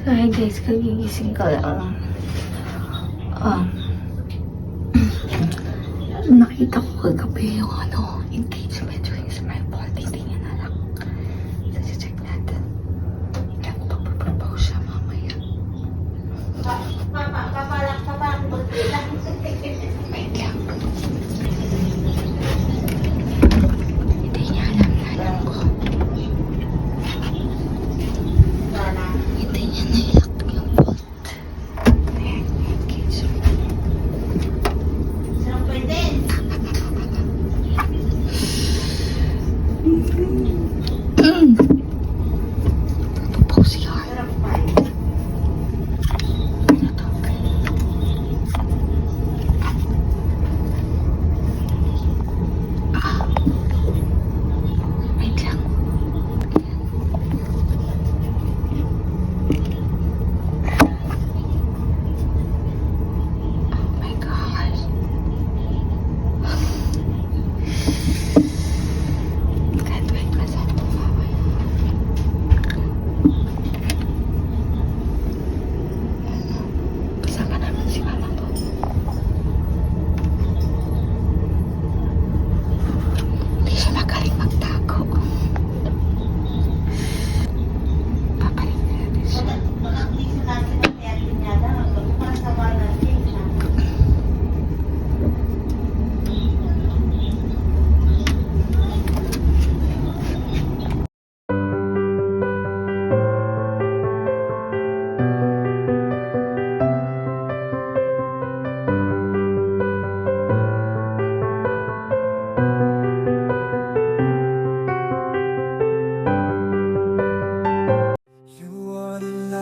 So, hi guys, kagigising ko lang. Um, nakita ko kagabi yung ano, engagement ring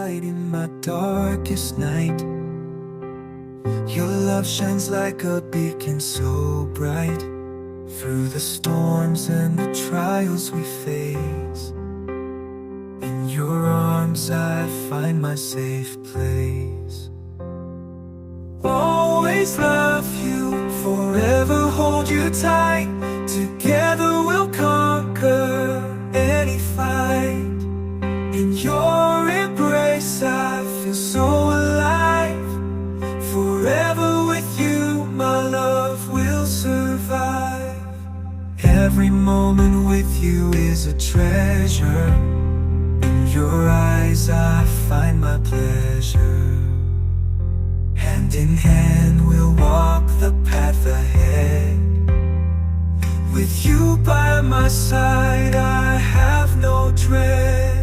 Light in my darkest night. Your love shines like a beacon so bright through the storms and the trials we face. In your arms, I find my safe place. Always love you, forever hold you tight. Every moment with you is a treasure. In your eyes, I find my pleasure. Hand in hand, we'll walk the path ahead. With you by my side, I have no dread.